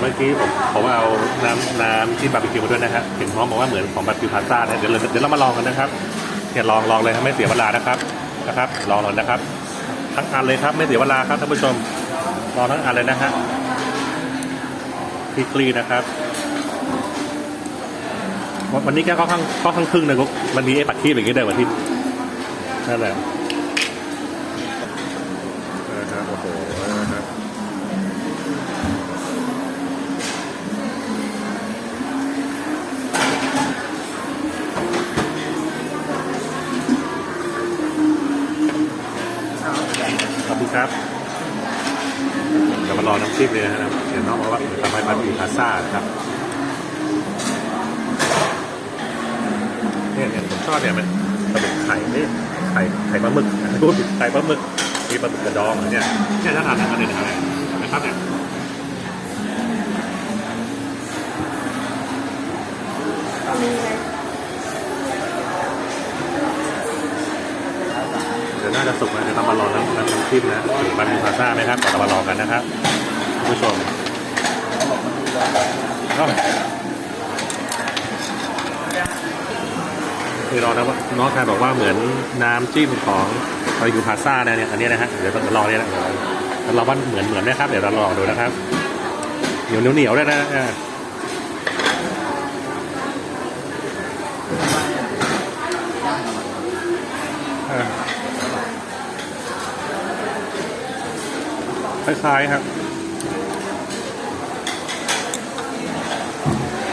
เมื่อกี้ผมผมเอาน้ำน้ำที่บาร์บีคิวมาด้วยนะฮะเห็นพ้อมบอกว่าเหมือนของบาร์บีคิวพาสต้านะเดี๋ยวเราเดี๋ยวเรามาลองกันนะครับเนี่ยลองลองเลยครับไม่เสียเวลานะครับนะครับ ลองเลยนะครับ ทั้งอันเลยครับไม่เสียเวลาครับท่านผู้ชมลองทั้งอันเลยนะฮะพีคลีนะครับวันนี้แกก็ข้างก็ข้างครึ่งนะกุ๊กมันมีไอ้ปัดขี้อย่างงี้เดิมวันที่นั่นแหละ ครับเดี๋ยวมารอน้ำจิ้มเลยนะครับเดี๋ยวน้องบอกว่าทำให้บาร์บีคิวพาซ่าครับเนี่ยเนี่ยผมชอบเนี่ยมันปลาหมึกไข่นี่ไข่ไข่ปลาหมึกพูดผิดไข่ปลาหมึกมีปลาหมึกกระดองเนี่ยเนี่ยถ้าทานอะไรเนี่ยอะไรนะครับเนี่ยเดี๋ ยวน่าจะสุกนะเดี๋ยวเรามารองน้ำน้ำจิ้มนะบาร์บีพาซ่าไหมครับเดี๋ยวเรามารองกันนะครับคุณผู้ชมก็คือเรานะว่าน้องชายบอกว่าเหมือนน้ำจิ้มของบาร์บีคิวพาซ่าเนี่ยอันนี้นะฮะเดี๋ยวต้องลองเนี่ยนะเดี๋ยวเราว่าเหมือนเหมือนนะครับ เดี๋ยวเราลองดูนะครับเหนียวเหนียวเหนียวด้นะอ่า คล้ายๆครับ